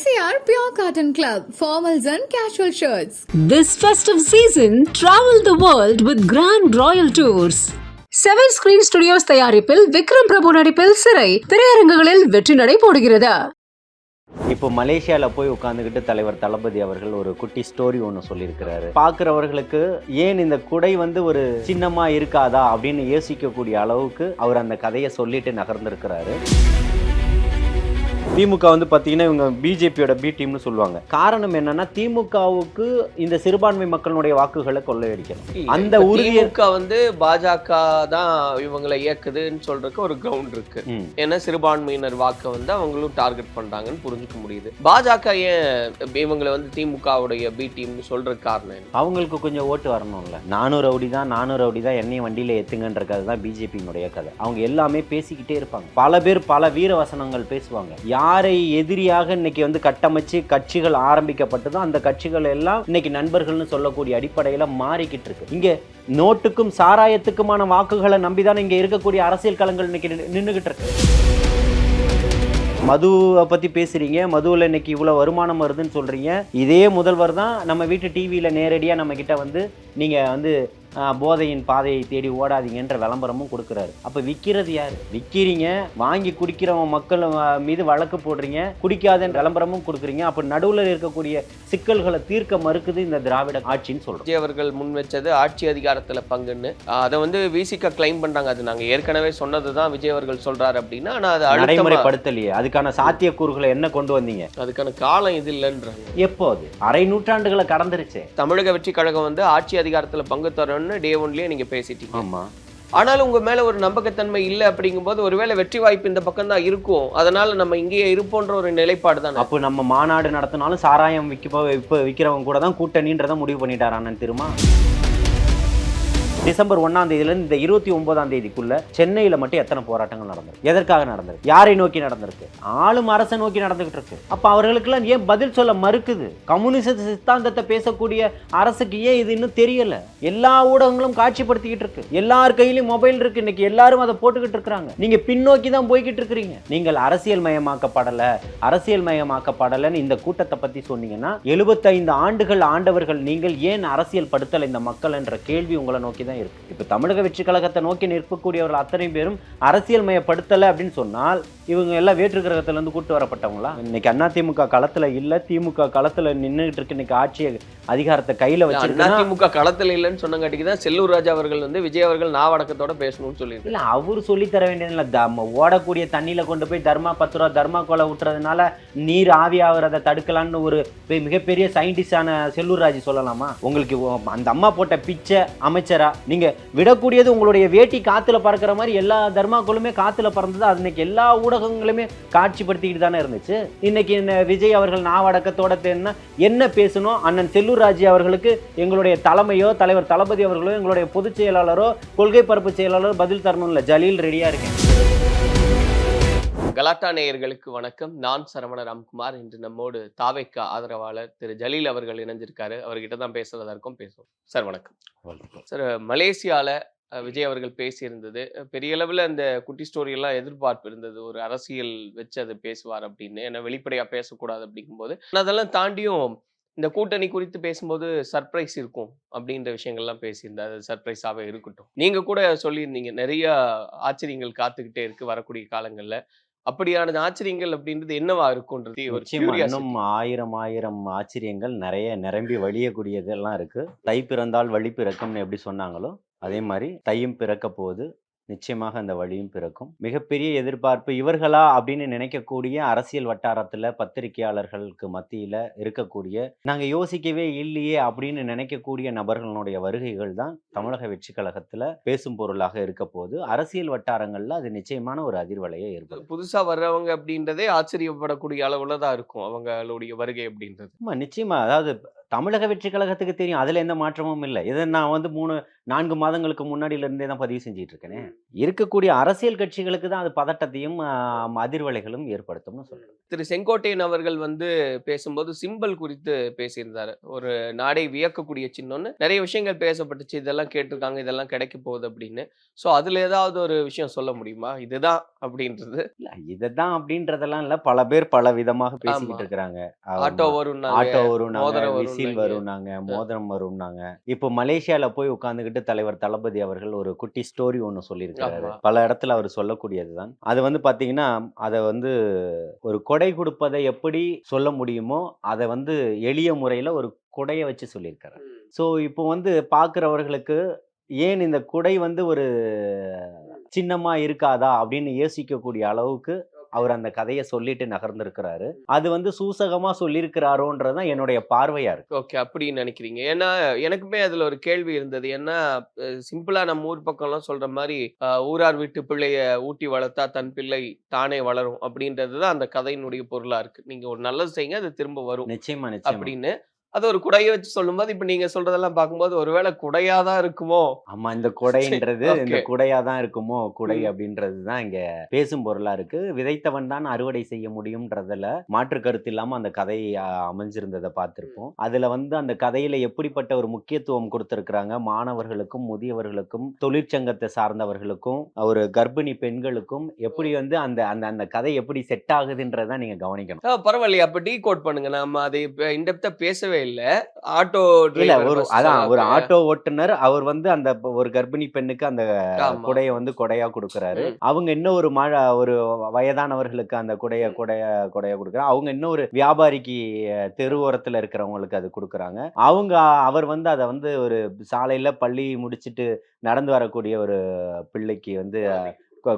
MCR Pure Cotton Club, formals and casual shirts. This festive season, travel the world with Grand Royal Tours. Seven screen studios தயாரிப்பில் விக்ரம் பிரபு நடிப்பில் சிறை. திரையரங்குகளில் வெற்றி நடை போடுகிறது. இப்போ மலேசியாவில் போய் உட்காந்துக்கிட்டு தலைவர் தளபதி அவர்கள் ஒரு குட்டி ஸ்டோரி ஒன்று சொல்லியிருக்கிறாரு. பார்க்குறவர்களுக்கு ஏன் இந்த குடை வந்து ஒரு சின்னமா இருக்காதா அப்படின்னு யோசிக்கக்கூடிய அளவுக்கு அவர் அந்த கதையை சொல்லிட்டு நகர்ந்திருக்கிறாரு. திமுக வந்து பார்த்தீங்கன்னா இவங்க பிஜேபியோட பி டீம்னு சொல்லுவாங்க. காரணம் என்னன்னா திமுகவுக்கு இந்த சிறுபான்மை மக்களுடைய வாக்குகளை கொள்ளையடிக்கணும். அந்த திமுக வந்து பாஜக தான் இவங்களை இயக்குதுன்னு சொல்றதுக்கு ஒரு கிரவுண்ட் இருக்கு. ஏன்னா சிறுபான்மையினர் வாக்கை வந்து அவங்களும் டார்கெட் பண்றாங்கன்னு புரிஞ்சுக்க முடியுது. பாஜக ஏன் இவங்களை வந்து திமுகவுடைய பி டீம்னு சொல்றதுக்கு காரணம் அவங்களுக்கு கொஞ்சம் ஓட்டு வரணும்ல. நானூறு ரவுடி தான் நானூறு ரவுடி தான் என்னையும் வண்டியில் ஏத்துங்கன்ற கதை தான் பிஜேபியினுடைய கதை. அவங்க எல்லாமே பேசிக்கிட்டே இருப்பாங்க. பல பேர் பல வீர வசனங்கள் பேசுவாங்க. யாரை எதிரியாக இன்னைக்கு வந்து கட்டமைச்சு கட்சிகள் ஆரம்பிக்கப்பட்டதோ அந்த கட்சிகள் எல்லாம் இன்னைக்கு நண்பர்கள்னு சொல்லக்கூடிய அடிப்படையில் மாறிக்கிட்டு இருக்கு. இங்கே நோட்டுக்கும் சாராயத்துக்குமான வாக்குகளை நம்பி தான் இருக்கக்கூடிய அரசியல் களங்கள் இன்னைக்கு நின்றுகிட்டு இருக்கு. மதுவை பற்றி பேசுகிறீங்க மதுவில் இன்னைக்கு இவ்வளோ வருமானம் வருதுன்னு சொல்கிறீங்க இதே முதல்வர் தான் நம்ம வீட்டு டிவியில் நேரடியாக நம்ம கிட்ட வந்து நீங்கள் வந்து போதையின் பாதையை தேடி ஓடாதீங்கன்ற விளம்பரமும் கொடுக்குறாரு. அப்போ விற்கிறது யார்? விற்கிறீங்க வாங்கி குடிக்கிறவன் மக்கள் மீது வழக்கு போடுறீங்க குடிக்காதன்ற விளம்பரமும் கொடுக்குறீங்க. அப்போ நடுவில் இருக்கக்கூடிய சிக்கல்களை தீர்க்க மறுக்குது இந்த திராவிட ஆட்சின்னு சொல்கிறோம் அவர்கள் முன் வச்சது ஆட்சி அதிகாரத்துல பங்குன்னு. அதை வந்து விசிக கிளைம் பண்றாங்க. அது நாங்க ஏற்கனவே சொன்னதுதான் விஜய் அவர்கள் சொல்றாரு அப்படின்னா ஆனா அது நடைமுறைப்படுத்தலையே. அதுக்கான சாத்தியக்கூறுகளை என்ன கொண்டு வந்தீங்க? அதுக்கான காலம் இது இல்லைன்றாங்க. எப்போ அது அரை நூற்றாண்டுகளை கடந்துருச்சு. தமிழக வெற்றி கழகம் வந்து ஆட்சி அதிகாரத்துல பங்கு தரணும்னு டே ஒன்லயே நீங்க பேசிட்டீங்க. ஆமாம் ஆனாலும் உங்க மேல ஒரு நம்பகத்தன்மை இல்லை அப்படிங்கும்போது ஒருவேளை வெற்றி வாய்ப்பு இந்த பக்கம் தான் இருக்கும். அதனால நம்ம இங்கேயே இருப்போன்ற ஒரு நிலைப்பாடு தான்? அப்போ நம்ம மாநாடு நடத்தினாலும் சாராயம் விற்க இப்போ விற்கிறவங்க கூட தான் கூட்டணின்றதை முடிவு பண்ணிட்டார் அண்ணன் திருமா டிசம்பர் ஒன்னாம் தேதியிலிருந்து இந்த இருபத்தி ஒன்பதாம் தேதிக்குள்ள சென்னையில் மட்டும் எத்தனை போராட்டங்கள் நடந்திருக்கு? எதற்காக நடந்திருக்கு? யாரை நோக்கி நடந்திருக்கு? ஆளும் அரசை நோக்கி நடந்துகிட்டு இருக்கு. அப்போ அவர்களுக்கெல்லாம் ஏன் பதில் சொல்ல மறுக்குது? கம்யூனிச சித்தாந்தத்தை பேசக்கூடிய அரசுக்கு ஏன் இது இன்னும் தெரியல? எல்லா ஊடகங்களும் காட்சிப்படுத்திக்கிட்டு இருக்கு. எல்லார் கையிலும் மொபைல் இருக்கு. இன்னைக்கு எல்லாரும் அதை போட்டுக்கிட்டு இருக்கிறாங்க. நீங்க பின்னோக்கி தான் போய்கிட்டு இருக்கிறீங்க. நீங்கள் அரசியல் மயமாக்கப்படல. அரசியல் மயமாக்கப்படலைன்னு இந்த கூட்டத்தை பத்தி சொன்னீங்கன்னா எழுபத்தைந்து ஆண்டுகள் ஆண்டவர்கள் நீங்கள் ஏன் அரசியல் படுத்தல இந்த மக்கள் என்ற கேள்வி உங்களை நோக்கி தான் இருக்கு. இப்ப தமிழக வெற்றி கழகத்தை நோக்கி நிற்கக்கூடியவர்கள் அத்தனை பேரும் அரசியல் மயப்படுத்தல அப்படின்னு சொன்னால் இவங்க எல்லாம் வேற்று கிரகத்துல இருந்து கூட்டு வரப்பட்டவங்களா? இன்னைக்கு அதிமுக களத்துல இல்ல திமுக களத்துல நின்றுகிட்டு இருக்கு இன்னைக்கு ஆட்சி அதிகாரத்தை கையில வச்சிருக்கா அதிமுக களத்துல இல்லைன்னு சொன்னங்காட்டிக்கு தான் செல்லூர் ராஜா அவர்கள் வந்து விஜய் அவர்கள் நாவடக்கத்தோட பேசணும்னு சொல்லியிருக்காரு. இல்ல அவர் சொல்லி தர வேண்டியதில்ல தம்ம ஓடக்கூடிய தண்ணியில கொண்டு போய் தர்மா பத்து ரூபா தர்மா கோலை விட்டுறதுனால நீர் ஆவி ஆகுறத தடுக்கலாம்னு ஒரு மிகப்பெரிய சயின்டிஸ்டான செல்லூர் ராஜ் சொல்லலாமா? உங்களுக்கு அந்த அம்மா போட்ட பிச்சை அமைச்சரா? நீங்கள் விடக்கூடியது உங்களுடைய வேட்டி காற்றுல பறக்கிற மாதிரி எல்லா தர்மாக்களுமே காற்றுல பறந்தது. அது இன்னைக்கு எல்லா ஊடகங்களுமே காட்சிப்படுத்திக்கிட்டு தானே இருந்துச்சு. இன்னைக்கு என்ன விஜய் அவர்கள் நாவடக்கத்தோட தேன்னா என்ன பேசணும்? அண்ணன் செல்லூர் ராஜ் அவர்களுக்கு எங்களுடைய தலைமையோ தலைவர் தளபதி அவர்களோ எங்களுடைய பொதுச் செயலாளரோ கொள்கை பரப்பு செயலாளரோ பதில் தரணும்ல. ஜலீல் ரெடியாக இருக்கேன். கலாட்டா நேயர்களுக்கு வணக்கம். நான் சரவண ராம்குமார். இன்று நம்மோடு தாவைக்கா ஆதரவாளர் திரு ஜலீல் அவர்கள் இணைஞ்சிருக்காரு. அவர்கிட்ட தான் பேசுறதா இருக்கும் பேசுவோம். சார் வணக்கம். சார் மலேசியால விஜய் அவர்கள் பேசியிருந்தது. பெரிய அளவில் அந்த குட்டி ஸ்டோரி எல்லாம் எதிர்பார்ப்பு இருந்தது. ஒரு அரசியல் வச்சு அதை பேசுவார் அப்படின்னு. ஏன்னா வெளிப்படையா பேசக்கூடாது அப்படிங்கும்போது. அதெல்லாம் தாண்டியும் இந்த கூட்டணி குறித்து பேசும்போது சர்ப்ரைஸ் இருக்கும் அப்படின்ற விஷயங்கள்லாம் பேசியிருந்தார் அது சர்ப்ரைஸாகவே இருக்கட்டும். நீங்கள் கூட சொல்லியிருந்தீங்க. நிறைய ஆச்சரியங்கள் காத்துக்கிட்டே இருக்கு வரக்கூடிய காலங்களில். அப்படியான ஆச்சரியங்கள் அப்படின்றது என்னவா இருக்கும்ன்றது. இன்னும் ஆயிரம் ஆயிரம் ஆச்சரியங்கள் நிறைய நிரம்பி வழியக்கூடியதெல்லாம் இருக்கு. தை பிறந்தால் வழி பிறக்கும்னு எப்படி சொன்னாங்களோ அதே மாதிரி தையும் பிறக்க போகுது. நிச்சயமாக அந்த வழியும் பிறக்கும். மிகப்பெரிய எதிர்பார்ப்பு இவர்களா அப்படின்னு நினைக்கக்கூடிய அரசியல் வட்டாரத்துல பத்திரிகையாளர்களுக்கு மத்தியில இருக்கக்கூடிய நாங்க யோசிக்கவே இல்லையே அப்படின்னு நினைக்கக்கூடிய நபர்களுடைய வருகைகள் தான் தமிழக வெற்றி கழகத்துல பேசும் பொருளாக இருக்க போது அரசியல் வட்டாரங்கள்ல அது நிச்சயமான ஒரு அதிர்வலையை ஏற்படும் புதுசா வர்றவங்க அப்படின்றதே ஆச்சரியப்படக்கூடிய அளவுல தான் இருக்கும் அவங்களுடைய வருகை அப்படின்றது. ஆமா நிச்சயமா. அதாவது தமிழக வெற்றி கழகத்துக்கு தெரியும். அதுல எந்த மாற்றமும் இல்லை. இதை நான் வந்து மூணு நான்கு மாதங்களுக்கு முன்னாடியில இருந்தே தான் பதிவு செஞ்சுட்டு இருக்கேனே இருக்கக்கூடிய அரசியல் கட்சிகளுக்கு தான் அது பதட்டத்தையும் அதிர்வலைகளும் ஏற்படுத்தும்னு சொல்றேன் திரு செங்கோட்டையன் அவர்கள் வந்து பேசும்போது சிம்பல் குறித்து பேசியிருந்தாரு. ஒரு நாடை வியக்கக்கூடிய சின்னம்னு. நிறைய விஷயங்கள் பேசப்பட்டுச்சு. இதெல்லாம் கேட்டிருக்காங்க. இதெல்லாம் கிடைக்க போகுது அப்படின்னு. ஸோ அதுல ஏதாவது ஒரு விஷயம் சொல்ல முடியுமா? இதுதான் அப்படின்றது. இல்ல இதுதான் அப்படின்றதெல்லாம் இல்ல. பல பேர் பல விதமாக பேசிக்கிட்டு. இருக்கிறாங்க ஆட்டோ வரும் ஆட்டோ வரும் விசில் வரும்னாங்க மோதிரம் வரும்னாங்க. இப்போ மலேசியால போய் உட்கார்ந்துகிட்டு தலைவர் தளபதி அவர்கள் ஒரு குட்டி ஸ்டோரி ஒன்று சொல்லியிருக்காரு. பல இடத்துல அவர் சொல்லக்கூடியதுதான் அது வந்து பாத்தீங்கன்னா அதை வந்து ஒரு கொடை கொடுப்பதை எப்படி சொல்ல முடியுமோ அதை வந்து எளிய முறையில ஒரு குடையை வச்சு சொல்லியிருக்காரு ஸோ இப்போ வந்து பார்க்குறவர்களுக்கு ஏன் இந்த குடை வந்து ஒரு சின்னமா இருக்காதா அப்படின்னு யோசிக்கக்கூடிய அளவுக்கு அவர் அந்த கதையை சொல்லிட்டு நகர்ந்திருக்கிறாரு. அது வந்து சூசகமா சொல்லியிருக்கிறாரோன்றதுதான் என்னுடைய பார்வையா இருக்கு. ஓகே அப்படின்னு நினைக்கிறீங்க. ஏன்னா எனக்குமே அதுல ஒரு கேள்வி இருந்தது. ஏன்னா சிம்பிளா நம்ம ஊர் பக்கம்லாம் சொல்ற மாதிரி ஊரார் வீட்டு பிள்ளைய ஊட்டி வளர்த்தா தன் பிள்ளை தானே வளரும் அப்படின்றது தான் அந்த கதையினுடைய பொருளா இருக்கு. நீங்க ஒரு நல்லது செய்யுங்க அது திரும்ப வரும் நிச்சயமா. அப்படின்னு. அது ஒரு குடையை வச்சு சொல்லும்போது இப்ப நீங்க சொல்றதெல்லாம் பார்க்கும்போது ஒருவேளை குடையாதான் இருக்குமோ? ஆமா இந்த குடைன்றது. இந்த குடையா தான் இருக்குமோ? குடை. அப்படின்றது தான் இங்க பேசும் பொருளா இருக்கு. விதைத்தவன் தான் அறுவடை செய்ய முடியும்ன்றதுல மாற்று கருத்து இல்லாம அந்த கதை ஆ, அமைஞ்சிருந்ததை பார்த்திருப்போம். அதுல வந்து அந்த கதையில எப்படிப்பட்ட ஒரு முக்கியத்துவம் கொடுத்திருக்கிறாங்க? மாணவர்களுக்கும் முதியவர்களுக்கும் தொழிற்சங்கத்தை சார்ந்தவர்களுக்கும் ஒரு கர்ப்பிணி பெண்களுக்கும் எப்படி வந்து அந்த அந்த அந்த கதை எப்படி செட் ஆகுதுன்றதை நீங்க கவனிக்கணும். பரவாயில்லையே. அப்ப டீ கோட் பண்ணுங்க. நம்ம அதை இன்டெப்தா பேசவே இல்ல. ஆட்டோ இல்ல ஒரு அதான் ஒரு. ஆட்டோ ஓட்டுநர் அவர் வந்து அந்த ஒரு கர்ப்பிணி பெண்ணுக்கு அந்த. குடைய வந்து கொடையா கொடுக்கறாரு. அவங்க இன்னும் ஒரு மழை ஒரு வயதானவர்களுக்கு அந்த குடைய குடைய குடைய கொடுக்குறாங்க அவங்க இன்னும் ஒரு வியாபாரிக்கு தெருவோரத்துல இருக்கிறவங்களுக்கு அது கொடுக்குறாங்க. அவங்க அவர் வந்து அதை வந்து ஒரு சாலையில பள்ளி முடிச்சிட்டு நடந்து வரக்கூடிய ஒரு பிள்ளைக்கு வந்து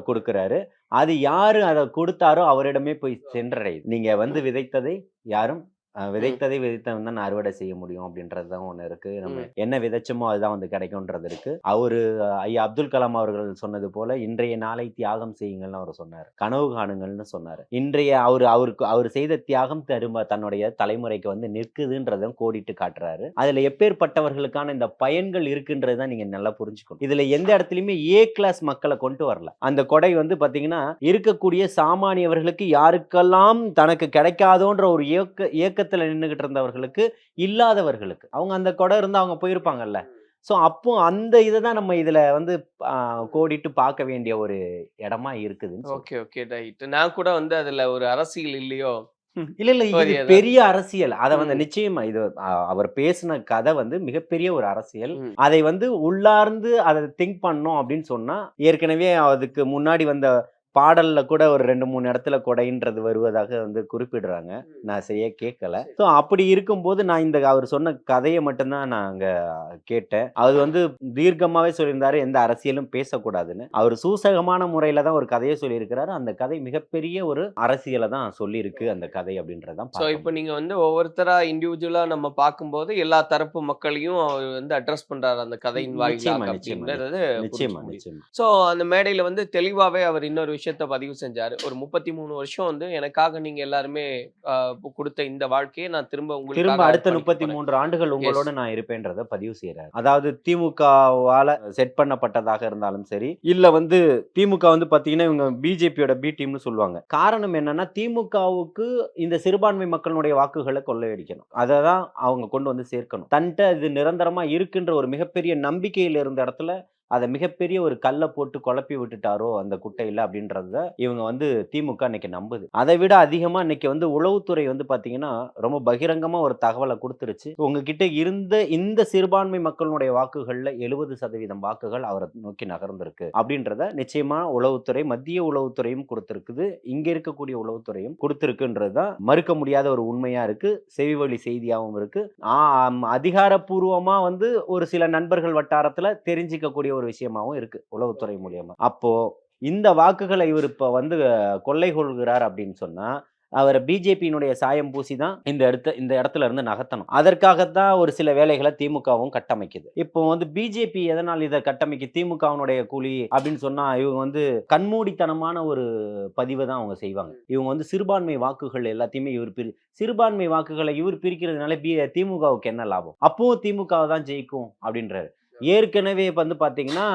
கொடுக்கறாரு. அது யாரு அதை கொடுத்தாரோ அவரிடமே போய் சென்றடையுது. நீங்க வந்து விதைத்ததை யாரும் விதைத்ததை விதைத்தவன் தான் அறுவடை செய்ய முடியும் அப்படின்றது தான் ஒன்று இருக்கு. நம்ம. என்ன விதைச்சோமோ அதுதான் வந்து கிடைக்கும்ன்றது இருக்கு. அவரு ஐயா அப்துல் கலாம் அவர்கள் சொன்னது போல இன்றைய நாளை தியாகம் செய்யுங்கள்னு அவர் சொன்னார். கனவு காணுங்கள்னு சொன்னார். இன்றைய அவர் அவருக்கு அவர் செய்த தியாகம் திரும்ப தன்னுடைய தலைமுறைக்கு வந்து நிற்குதுன்றதும் கோடிட்டு காட்டுறாரு. அதுல எப்பேற்பட்டவர்களுக்கான இந்த பயன்கள் இருக்குன்றது தான் நீங்க நல்லா புரிஞ்சுக்கணும். இதுல எந்த இடத்துலயுமே ஏ கிளாஸ் மக்களை கொண்டு வரல. அந்த கொடை வந்து பாத்தீங்கன்னா இருக்கக்கூடிய சாமானியவர்களுக்கு யாருக்கெல்லாம் தனக்கு கிடைக்காதோன்ற ஒரு இயக்க இயக்கத்துல நின்றுகிட்டு இருந்தவர்களுக்கு இல்லாதவர்களுக்கு. அவங்க அந்த கொடை இருந்து அவங்க போயிருப்பாங்கல்ல. ஸோ அப்போ அந்த இதை தான் நம்ம இதுல வந்து கோடிட்டு பார்க்க வேண்டிய ஒரு இடமா சொல்றேன். Okay okay right. நான் கூட வந்து அதுல ஒரு அரசியல் இல்லையோ? இல்ல இல்ல இது பெரிய அரசியல். அதை வந்து. நிச்சயமா இது அவர் பேசின கதை வந்து மிகப்பெரிய ஒரு அரசியல். அதை வந்து உள்ளார்ந்து அதை திங்க் பண்ணோம் அப்படின்னு சொன்னா ஏற்கனவே அதுக்கு முன்னாடி வந்த பாடல்ல கூட ஒரு ரெண்டு மூணு இடத்துல கொடைன்றது வருவதாக வந்து குறிப்பிடுறாங்க. நான் செய்ய கேட்கல ஸோ அப்படி இருக்கும்போது நான் இந்த அவர் சொன்ன கதையை மட்டும்தான் நான் அங்க கேட்டேன். அது வந்து தீர்க்கமாவே சொல்லியிருந்தாரு எந்த அரசியலும் பேசக்கூடாதுன்னு. அவர் சூசகமான முறையில தான் ஒரு கதையை சொல்லியிருக்கிறாரு. அந்த கதை மிகப்பெரிய ஒரு அரசியலை தான் சொல்லியிருக்கு அந்த கதை அப்படின்றதான் ஸோ இப்போ நீங்க வந்து ஒவ்வொருத்தரா இண்டிவிஜுவலா நம்ம பார்க்கும்போது எல்லா தரப்பு மக்களையும் அவர் வந்து அட்ரஸ் பண்றாரு அந்த கதையின் வாயிலாக நிச்சயமா, நிச்சயமா ஸோ அந்த மேடையில வந்து தெளிவாவே அவர் இன்னொரு விஷயத்த பதிவு செஞ்சாரு. ஒரு முப்பத்தி மூணு வருஷம் வந்து எனக்காக நீங்க எல்லாருமே கொடுத்த இந்த வாழ்க்கையை நான் திரும்ப உங்களுக்கு திரும்ப அடுத்த முப்பத்தி மூன்று ஆண்டுகள் உங்களோட நான் இருப்பேன்றத பதிவு செய்யறாரு அதாவது திமுகவால செட் பண்ணப்பட்டதாக இருந்தாலும் சரி இல்ல வந்து திமுக வந்து பாத்தீங்கன்னா இவங்க பிஜேபியோட பி டீம்னு சொல்லுவாங்க. காரணம் என்னன்னா திமுகவுக்கு இந்த சிறுபான்மை மக்களுடைய வாக்குகளை கொள்ளையடிக்கணும். அதை தான் அவங்க கொண்டு வந்து சேர்க்கணும். தன்ட்ட இது நிரந்தரமா இருக்குன்ற ஒரு மிகப்பெரிய நம்பிக்கையில் இருந்த இடத்துல அதை மிகப்பெரிய ஒரு கல்லை போட்டு குழப்பி விட்டுட்டாரோ அந்த குட்டையில் அப்படின்றத இவங்க வந்து திமுக இன்னைக்கு நம்புது. அதை விட அதிகமாக இன்னைக்கு வந்து உளவுத்துறை வந்து பார்த்தீங்கன்னா ரொம்ப பகிரங்கமாக ஒரு தகவலை கொடுத்துருச்சு. உங்ககிட்ட இருந்த இந்த சிறுபான்மை மக்களுடைய வாக்குகளில் எழுபது சதவீதம் வாக்குகள் அவரை நோக்கி நகர்ந்திருக்கு அப்படின்றத நிச்சயமாக உளவுத்துறை மத்திய உளவுத்துறையும் கொடுத்துருக்குது. இங்கே இருக்கக்கூடிய உளவுத்துறையும் கொடுத்துருக்குன்றது தான் மறுக்க முடியாத ஒரு உண்மையாக இருக்குது செவிவழி செய்தியாகவும் இருக்குது அதிகாரப்பூர்வமாக வந்து ஒரு சில நண்பர்கள் வட்டாரத்தில் தெரிஞ்சிக்கக்கூடிய ஒரு விஷயமாவும் இருக்கு உளவுத்துறை மூலியமா. அப்போ இந்த வாக்குகளை இவர் இப்ப வந்து கொள்ளை கொள்கிறார் அப்படின்னு சொன்னா அவரை பிஜேபியினுடைய சாயம் பூசி தான் இந்த இடத்த இந்த இடத்துல இருந்து நகர்த்தணும். அதற்காகத்தான் ஒரு சில வேலைகளை திமுகவும் கட்டமைக்குது. இப்போ வந்து பிஜேபி எதனால் இதை கட்டமைக்கு திமுகவினுடைய கூலி அப்படின்னு சொன்னா இவங்க வந்து கண்மூடித்தனமான ஒரு பதிவை தான் அவங்க செய்வாங்க. இவங்க வந்து சிறுபான்மை வாக்குகள் எல்லாத்தையுமே இவர் பிரி சிறுபான்மை வாக்குகளை இவர் பிரிக்கிறதுனால பி திமுகவுக்கு என்ன லாபம்? அப்பவும் திமுக தான் ஜெயிக்கும் அப்படின்றாரு. ஏற்கனவே வந்து பாத்தீங்கன்னா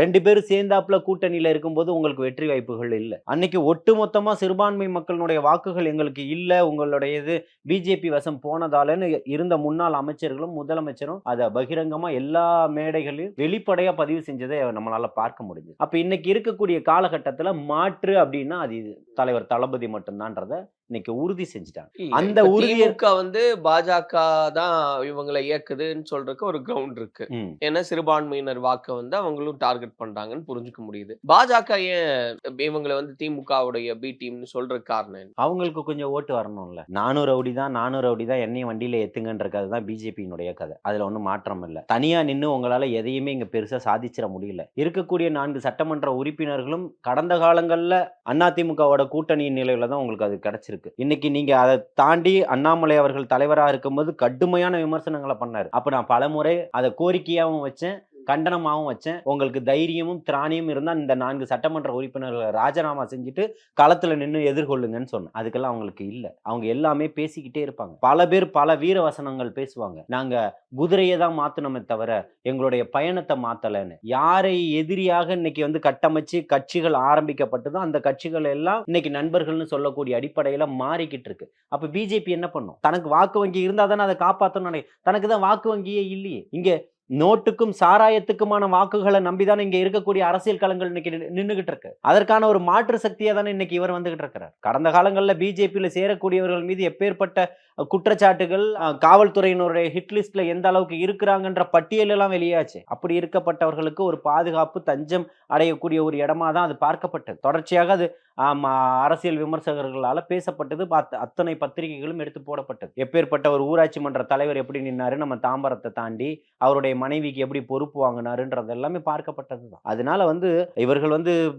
ரெண்டு பேரும் சேர்ந்தாப்புல கூட்டணியில இருக்கும்போது உங்களுக்கு வெற்றி வாய்ப்புகள் இல்லை. அன்னைக்கு ஒட்டுமொத்தமா சிறுபான்மை மக்களுடைய வாக்குகள் எங்களுக்கு இல்லை. உங்களுடைய இது பிஜேபி வசம் போனதாலன்னு இருந்த முன்னாள் அமைச்சர்களும் முதலமைச்சரும் அதை பகிரங்கமா எல்லா மேடைகளையும் வெளிப்படையா பதிவு செஞ்சதை நம்மளால பார்க்க முடியுது அப்ப இன்னைக்கு இருக்கக்கூடிய காலகட்டத்துல மாற்று அப்படின்னா அது தலைவர் தளபதி மட்டும்தான்றத இன்னைக்கு உறுதி செஞ்சுட்டாங்க. அந்த இப்ப உறுதியை- திமுக வந்து பாஜக தான் இவங்களை இயக்குதுன்னு சொல்றதுக்கு ஒரு கிரவுண்ட் இருக்கு. ஏன்னா சிறுபான்மையினர் வாக்கை வந்து அவங்களும் டார்கெட் பண்றாங்கன்னு புரிஞ்சுக்க முடியுது. பாஜக ஏன் இவங்களை வந்து திமுகவுடைய பி டீம்னு சொல்ற காரணம்? அவங்களுக்கு கொஞ்சம் ஓட்டு வரணும்ல. நானூறு ரவுடி தான் நானூறு ரவுடி தான் என்னையும் வண்டியில எத்துங்கன்ற கதை தான் பிஜேபியினுடைய கதை. அதுல ஒன்றும் மாற்றம் இல்லை. தனியா நின்று உங்களால எதையுமே இங்க பெருசா சாதிச்சிட முடியல. இருக்கக்கூடிய நான்கு சட்டமன்ற உறுப்பினர்களும் கடந்த காலங்கள்ல அதிமுகவோட கூட்டணி நிலையில தான் உங்களுக்கு அது கிடைச்சிருக்கு. இன்னைக்கு நீங்க அதை தாண்டி அண்ணாமலை அவர்கள் தலைவராக இருக்கும்போது கடுமையான விமர்சனங்களை பண்ணாரு. அப்ப நான் பலமுறை அதை கோரிக்கையாகவும் வச்சேன். கண்டனமாகவும் வச்சேன். உங்களுக்கு தைரியமும் திராணியும் இருந்தால் இந்த நான்கு சட்டமன்ற உறுப்பினர்களை ராஜினாமா செஞ்சுட்டு களத்தில் நின்று எதிர்கொள்ளுங்கன்னு சொன்னேன். அதுக்கெல்லாம் அவங்களுக்கு இல்லை. அவங்க எல்லாமே பேசிக்கிட்டே இருப்பாங்க. பல பேர் பல வீர வசனங்கள் பேசுவாங்க. நாங்கள் குதிரையை தான் மாத்தணுமே தவிர எங்களுடைய பயணத்தை மாற்றலைன்னு யாரை எதிரியாக இன்னைக்கு வந்து கட்டமைச்சு கட்சிகள் ஆரம்பிக்கப்பட்டதோ அந்த கட்சிகள் எல்லாம் இன்னைக்கு நண்பர்கள்னு சொல்லக்கூடிய அடிப்படையில் மாறிக்கிட்டு இருக்கு. அப்போ பிஜேபி என்ன பண்ணும்? தனக்கு வாக்கு வங்கி இருந்தால் தானே அதை காப்பாற்றணும் தனக்கு தான் வாக்கு வங்கியே இல்லையே. இங்கே நோட்டுக்கும் சாராயத்துக்குமான வாக்குகளை நம்பிதான் இங்க இருக்கக்கூடிய அரசியல் களங்கள் இன்னைக்கு நின்றுகிட்டு இருக்கு அதற்கான ஒரு மாற்று சக்தியா தானே இன்னைக்கு இவர் வந்துகிட்டு இருக்கிறார். கடந்த காலங்களில் பிஜேபியில் சேரக்கூடியவர்கள் மீது எப்பேற்பட்ட குற்றச்சாட்டுகள் காவல்துறையினருடைய ஹிட் எந்த அளவுக்கு இருக்கிறாங்கன்ற பட்டியலெல்லாம் வெளியாச்சு. அப்படி இருக்கப்பட்டவர்களுக்கு ஒரு பாதுகாப்பு தஞ்சம் அடையக்கூடிய ஒரு இடமா தான் அது பார்க்கப்பட்டது. தொடர்ச்சியாக அது அரசியல் விமர்சகர்களால் பேசப்பட்டது. பாத்த- அத்தனை பத்திரிகைகளும் எடுத்து போடப்பட்டது. எப்பேற்பட்ட ஒரு ஊராட்சி மன்ற தலைவர் எப்படி நின்னாரு நம்ம தாம்பரத்தை தாண்டி அவருடைய மனைவிக்கு எப்படி பொறுப்பு வாங்கினாருன்றது எல்லாமே பார்க்கப்பட்டது தான் அதனால வந்து இவர்கள் வந்து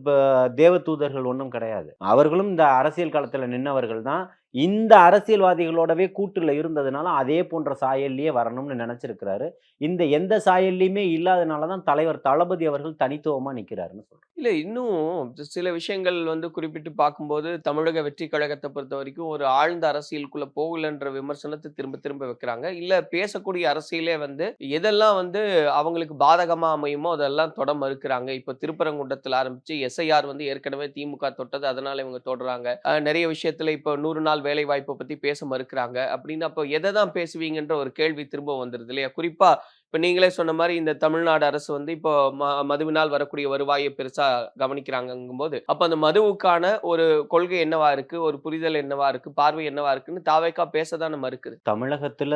தேவ தூதர்கள் ஒன்றும் கிடையாது. அவர்களும் இந்த அரசியல் காலத்தில் நின்னவர்கள் தான் இந்த அரசியல்வாதிகளோடவே கூட்டில் இருந்ததுனால அதே போன்ற சாயல்லையே வரணும்னு நினச்சிருக்கிறாரு. இந்த எந்த சாயல்லையுமே இல்லாதனால தான் தலைவர் தளபதி அவர்கள் தனித்துவமாக நிற்கிறாருன்னு சொல்கிறேன் இல்லை இன்னும் சில விஷயங்கள் வந்து குறிப்பிட்டு பார்க்கும்போது தமிழக வெற்றி கழகத்தை பொறுத்த வரைக்கும் ஒரு ஆழ்ந்த அரசியலுக்குள்ளே போகலன்ற விமர்சனத்தை திரும்ப திரும்ப வைக்கிறாங்க. இல்லை பேசக்கூடிய அரசியலே வந்து எதெல்லாம் வந்து அவங்களுக்கு பாதகமாக அமையுமோ அதெல்லாம் தொட மறுக்கிறாங்க. இப்போ திருப்பரங்குன்றத்தில் ஆரம்பித்து எஸ்ஐஆர் வந்து ஏற்கனவே திமுக தொட்டது அதனால் இவங்க தொடர்றாங்க நிறைய விஷயத்தில் இப்போ நூறு நாள் வேலை வாய்ப்பை பத்தி பேச மறுக்கிறாங்க. அப்படின்னு அப்போ எதை தான் பேசுவீங்கன்ற ஒரு கேள்வி திரும்ப வந்துருது இல்லையா? குறிப்பா இப்ப நீங்களே சொன்ன மாதிரி இந்த தமிழ்நாடு அரசு வந்து இப்போ ம- மதுவினால் வரக்கூடிய வருவாயை பெருசா கவனிக்கிறாங்கங்கும்போது அப்ப அந்த மதுவுக்கான ஒரு கொள்கை என்னவா இருக்கு? ஒரு புரிதல் என்னவா இருக்கு? பார்வை என்னவா இருக்குன்னு தாவேக்கா பேசதானே மறுக்குது. தமிழகத்துல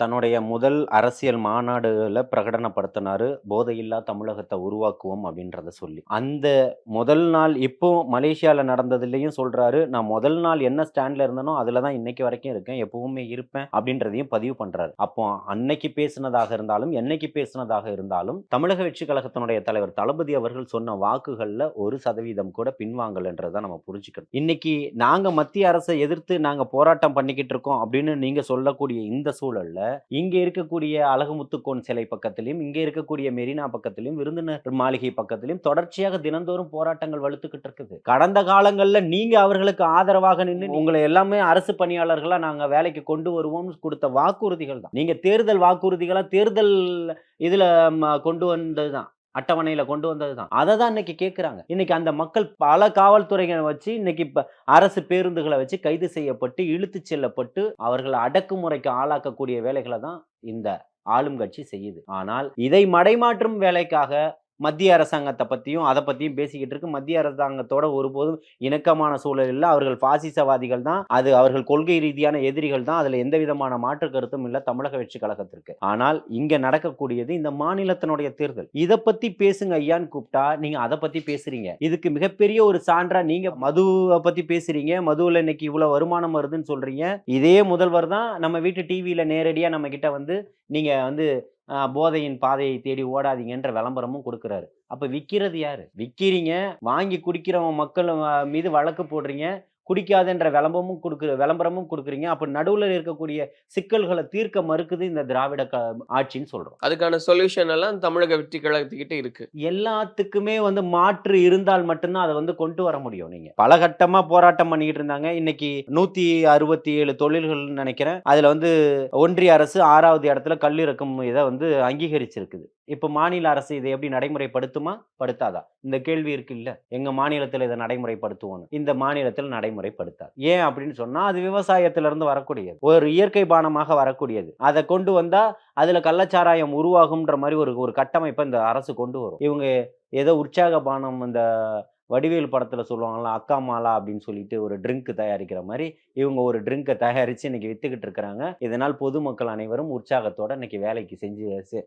தன்னுடைய முதல் அரசியல் மாநாடுல பிரகடனப்படுத்தினாரு. போதையில்லா தமிழகத்தை உருவாக்குவோம் அப்படின்றத சொல்லி. அந்த முதல் நாள் இப்போ மலேசியாவில் நடந்ததுலேயும் சொல்றாரு. நான் முதல் நாள் என்ன ஸ்டாண்ட்ல இருந்தனோ அதில் தான் இன்னைக்கு வரைக்கும் இருக்கேன். எப்பவுமே இருப்பேன் அப்படின்றதையும் பதிவு பண்றாரு. அப்போ அன்னைக்கு பேசினதாக இருந்தாலும் என்னைக்கு பேசினதாக இருந்தாலும் தமிழக வெற்றி கழகத்தினுடைய தலைவர் தளபதி அவர்கள் சொன்ன வாக்குகளில் ஒரு சதவீதம் கூட பின்வாங்கலன்றதை நம்ம புரிஞ்சுக்கணும். இன்னைக்கு நாங்க மத்திய அரசை எதிர்த்து நாங்க போராட்டம் பண்ணிக்கிட்டு இருக்கோம் அப்படின்னு நீங்க சொல்லக்கூடிய இந்த சூழல்ல இங்க இருக்கக்கூடிய அழகுமுத்துக்கோன் சிலை பக்கத்திலையும் இங்க இருக்கக்கூடிய மெரினா பக்கத்திலையும் விருந்தினர் மாளிகை பக்கத்திலையும் தொடர்ச்சியாக தினந்தோறும் போராட்டங்கள் வலுத்துக்கிட்டு இருக்குது. கடந்த காலங்கள்ல நீங்க அவர்களுக்கு ஆதரவாக நின்று உங்களை எல்லாமே அரசு பணியாளர்களா நாங்க வேலைக்கு கொண்டு வருவோம்னு கொடுத்த வாக்குறுதிகள் தான். நீங்க தேர்தல் வாக்குறுதிகளா தேர்தல் இதுல கொண்டு வந்ததுதான். அட்டவணையில கொண்டு வந்தது தான் அதை தான் இன்னைக்கு கேட்குறாங்க இன்னைக்கு அந்த மக்கள் பல காவல்துறைகளை வச்சு இன்னைக்கு இப்போ அரசு பேருந்துகளை வச்சு கைது செய்யப்பட்டு இழுத்துச் செல்லப்பட்டு அவர்களை அடக்குமுறைக்கு ஆளாக்கக்கூடிய வேலைகளை தான் இந்த ஆளும் கட்சி செய்யுது. ஆனால் இதை மடைமாற்றும் வேலைக்காக மத்திய அரசாங்கத்தை பற்றியும் அதை பற்றியும் பேசிக்கிட்டு இருக்கு. மத்திய அரசாங்கத்தோட ஒருபோதும் இணக்கமான சூழல் இல்லை. அவர்கள் பாசிசவாதிகள் தான். அது அவர்கள் கொள்கை ரீதியான எதிரிகள் தான். அதில் எந்த விதமான மாற்று கருத்தும் இல்லை. தமிழக வெற்றி கழகத்திற்கு. ஆனால் இங்கே நடக்கக்கூடியது இந்த மாநிலத்தினுடைய தேர்தல். இதை பற்றி பேசுங்க ஐயான்னு கூப்பிட்டா நீங்கள் அதை பற்றி பேசுறீங்க. இதுக்கு மிகப்பெரிய ஒரு சான்றா நீங்கள் மதுவை பற்றி பேசுறீங்க. மதுவில் இன்னைக்கு இவ்வளோ வருமானம் வருதுன்னு சொல்றீங்க. இதே முதல்வர் தான் நம்ம வீட்டு டிவியில் நேரடியாக நம்ம கிட்ட வந்து நீங்கள் வந்து போதையின் பாதையை தேடி ஓடாதீங்கன்ற விளம்பரமும் கொடுக்குறாரு. அப்போ விற்கிறது யாரு? விற்கிறீங்க வாங்கி குடிக்கிறவங்க மக்கள் மீது வழக்கு போடுறீங்க. குடிக்காதுன்ற விளம்பரமும் கொடுக்குற விளம்பரமும் கொடுக்குறீங்க. அப்ப நடுவுல இருக்கக்கூடிய சிக்கல்களை தீர்க்க மறுக்குது இந்த திராவிட க- ஆட்சின்னு சொல்றோம். அதுக்கான சொல்யூஷன் எல்லாம் தமிழக வெற்றி கழகத்துக்கிட்ட இருக்கு. எல்லாத்துக்குமே வந்து மாற்று இருந்தால் மட்டும்தான் அதை வந்து கொண்டு வர முடியும் நீங்க. பல கட்டமா போராட்டம் பண்ணிக்கிட்டு இருந்தாங்க. இன்னைக்கு நூத்தி அறுபத்தி ஏழு தொழில்கள் நினைக்கிறேன். அதுல வந்து ஒன்றிய அரசு ஆறாவது இடத்துல கல்லிறக்கும் இதை வந்து அங்கீகரிச்சிருக்குது. இப்போ மாநில அரசு இதை எப்படி நடைமுறைப்படுத்துமா? படுத்தாதா. இந்த கேள்வி இருக்கு இல்ல எங்க மாநிலத்தில் இதை நடைமுறைப்படுத்துவோன்னு. இந்த மாநிலத்தில் நடைமுறைப்படுத்தாது. ஏன் அப்படின்னு சொன்னா அது விவசாயத்துல இருந்து வரக்கூடியது. ஒரு இயற்கை பானமாக வரக்கூடியது. அதை கொண்டு வந்தா அதுல கள்ளச்சாராயம் உருவாகும்ன்ற மாதிரி ஒரு ஒரு கட்டமைப்பை இந்த அரசு கொண்டு வரும். இவங்க ஏதோ உற்சாக பானம் இந்த வடிவேல் படத்தில் சொல்லுவாங்கல்ல அக்கா மாலா அப்படின்னு சொல்லிட்டு ஒரு ட்ரிங்க் தயாரிக்கிற மாதிரி இவங்க ஒரு ட்ரிங்கை தயாரித்து இன்னைக்கு வித்துக்கிட்டு இருக்கிறாங்க. இதனால் பொதுமக்கள் அனைவரும் உற்சாகத்தோடு இன்னைக்கு வேலைக்கு செஞ்சு செ-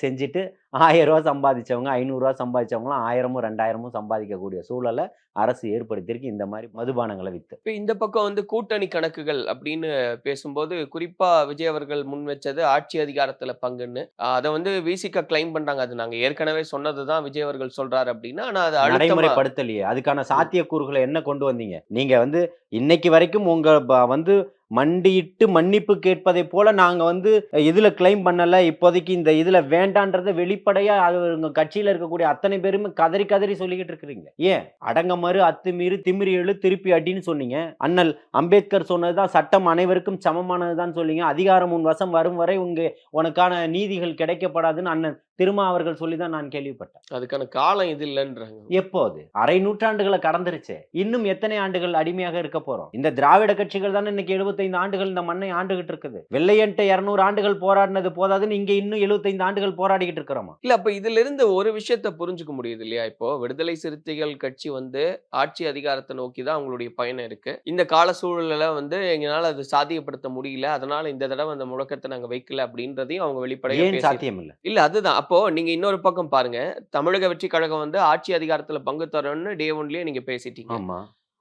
செஞ்சுட்டு ஆயிரம் ரூபா சம்பாதிச்சவங்க ஐநூறுரூவா சம்பாதிச்சவங்களாம் ஆயிரமும் ரெண்டாயிரமும் சம்பாதிக்கக்கூடிய சூழலை அரசு ஏற்படுத்தியிருக்கு. இந்த மாதிரி மதுபானங்களை வித்து. இப்போ இந்த பக்கம் வந்து கூட்டணி கணக்குகள் அப்படின்னு பேசும்போது குறிப்பா விஜய் அவர்கள் முன் வச்சது ஆட்சி அதிகாரத்துல பங்குன்னு. அதை வந்து விசிக கிளைம் பண்றாங்க. அது நாங்க ஏற்கனவே சொன்னதுதான் விஜய் அவர்கள் சொல்றாரு அப்படின்னா ஆனா அது நடைமுறைப்படுத்தலையே. அதுக்கான சாத்தியக்கூறுகளை என்ன கொண்டு வந்தீங்க? நீங்க வந்து இன்னைக்கு வரைக்கும் உங்க வந்து மண்டியிட்டு மன்னிப்பு கேட்பதை போல நாங்க வந்து இதுல கிளைம் பண்ணல. இப்போதைக்கு இந்த இதுல வேண்டான்றத வெளிப்படையா அது உங்க கட்சியில இருக்கக்கூடிய அத்தனை பேருமே கதறி கதறி சொல்லிக்கிட்டு இருக்கிறீங்க. ஏன்? அடங்க மறு அத்துமீறி திமிரி எழு திருப்பி அடின்னு சொன்னீங்க. அண்ணல் அம்பேத்கர் சொன்னதுதான் சட்டம் அனைவருக்கும் சமமானதுதான் சொன்னீங்க. அதிகாரம் உன் வசம் வரும் வரை உங்க உனக்கான நீதிகள் கிடைக்கப்படாதுன்னு அண்ணன் திருமா அவர்கள் சொல்லி தான் நான் கேள்விப்பட்டேன். அதுக்கான காலம் இது இல்லைன்றாங்க. எப்போது? அரை நூற்றாண்டுகளை கடந்துருச்சு. இன்னும் எத்தனை ஆண்டுகள் அடிமையாக இருக்க போறோம்? இந்த திராவிட கட்சிகள் தானே இன்னைக்கு 75 ஆண்டுகள் இந்த மண்ணை ஆண்டுகிட்டு இருக்குது. வெள்ளையன்ட்ட இருநூறு ஆண்டுகள் போராடினது போதாதுன்னு இங்க இன்னும் 75 ஆண்டுகள் போராடிக்கிட்டு இருக்கிறோமா? இல்ல அப்ப இதுல இருந்து ஒரு விஷயத்த புரிஞ்சுக்க முடியுது இல்லையா இப்போ? விடுதலை சிறுத்தைகள் கட்சி வந்து ஆட்சி அதிகாரத்தை நோக்கி தான் அவங்களுடைய பயணம் இருக்கு. இந்த கால சூழல்ல வந்து எங்களால அது சாத்தியப்படுத்த முடியல. அதனால இந்த தடவை அந்த முழக்கத்தை நாங்க வைக்கல அப்படின்றதையும் அவங்க வெளிப்படையா ஏன் பேசி சாத்தியம் இல்ல இல்ல அதுதான். அப்போ நீங்க இன்னொரு பக்கம் பாருங்க. தமிழக வெற்றி கழகம் வந்து ஆட்சி அதிகாரத்துல பங்கு தரோம்னு டே ஒன்லயே நீங்க பேசிட்டீங்க. ஆமா.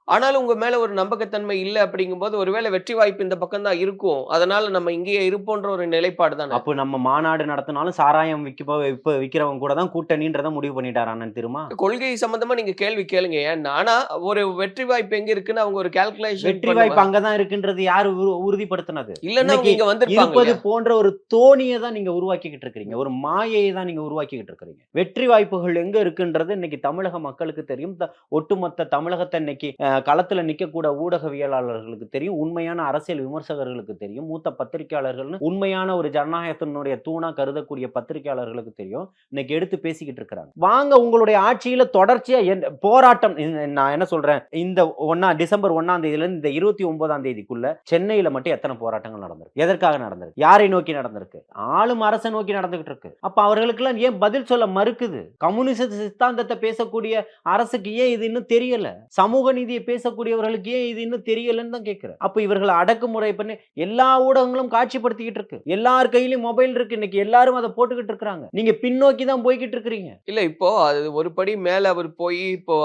ஆனாலும் உங்க மேல ஒரு நம்பகத்தன்மை இல்ல அப்படிங்கும்போது ஒருவேளை வெற்றி வாய்ப்பு இந்த பக்கம் தான் இருக்கும். அதனால நம்ம இங்கேயே இருப்போன்ற ஒரு நிலைப்பாடு தானே? அப்போ நம்ம மாநாடு நடத்தினாலும் சாராயம் விற்க இப்ப விக்கிறவங்க கூட தான் கூட்டணின்றத முடிவு பண்ணிட்டார் அண்ணன் திருமா? கொள்கை சம்பந்தமா நீங்க கேள்வி கேளுங்க. ஏன் ஆனா ஒரு வெற்றி வாய்ப்பு எங்க இருக்குன்னு அவங்க ஒரு கால்குலேஷன் வெற்றி வாய்ப்பு அங்கதான் இருக்குன்றது யாரு உறு- உறுதிப்படுத்தினது? இல்லன்னா இங்க வந்திருப்பாங்க இருப்பது? போன்ற ஒரு தோணியை தான் நீங்க உருவாக்கிக்கிட்டு இருக்கிறீங்க. ஒரு மாயையை தான் நீங்க உருவாக்கிக்கிட்டு இருக்கிறீங்க. வெற்றி வாய்ப்புகள் எங்க இருக்குன்றது இன்னைக்கு தமிழக மக்களுக்கு தெரியும். ஒட்டுமொத்த தமிழகத்தை இன்னைக்கு களத்தில் நிற்கக்கூட ஊடகவியலாளர்களுக்கு தெரியும் உண்மையான அரசியல் விமர்சகர்களுக்கு தெரியும் மூத்த பத்திரிகையாளர்கள்னு உண்மையான ஒரு ஜனநாயகத்தினுடைய தூணா கருதக்கூடிய பத்திரிகையாளர்களுக்கு தெரியும். இன்னைக்கு எடுத்து பேசிக்கிட்டு இருக்கிறாங்க. வாங்க உங்களுடைய ஆட்சியில தொடர்ச்சியா என்- போராட்டம் நான் என்ன சொல்றேன் இந்த ஒன்னா டிசம்பர் ஒன்னாம் தேதியில இருந்து இந்த இருபத்தி ஒன்பதாம் தேதிக்குள்ள சென்னையில மட்டும் எத்தனை போராட்டங்கள் நடந்திருக்கு? எதற்காக நடந்திருக்கு? யாரை நோக்கி நடந்திருக்கு? ஆளும் அரசை நோக்கி நடந்துகிட்டு இருக்கு. அப்ப அவர்களுக்கெல்லாம் ஏன் பதில் சொல்ல மறுக்குது? கம்யூனிச சித்தாந்தத்தை பேசக்கூடிய அரசுக்கு ஏன் இது இன்னும் தெரியல? சமூக நீதியை பேசக்கூடியவர்களுக்கு ஏன் இது இன்னும் தெரியலன்னு தான் கேட்கிறேன் அப்ப இவர்களை அடக்குமுறை பண்ணி எல்லா ஊடகங்களும் காட்சிப்படுத்திக்கிட்டு இருக்கு. எல்லார் கையிலயும் மொபைல் இருக்கு. இன்னைக்கு எல்லாரும் அதை போட்டுக்கிட்டு இருக்காங்க நீங்க பின்னோக்கி தான் போய்கிட்டு இருக்கிறீங்க. இல்ல இப்போ அது ஒரு படி மேல அவர் போய் இப்போ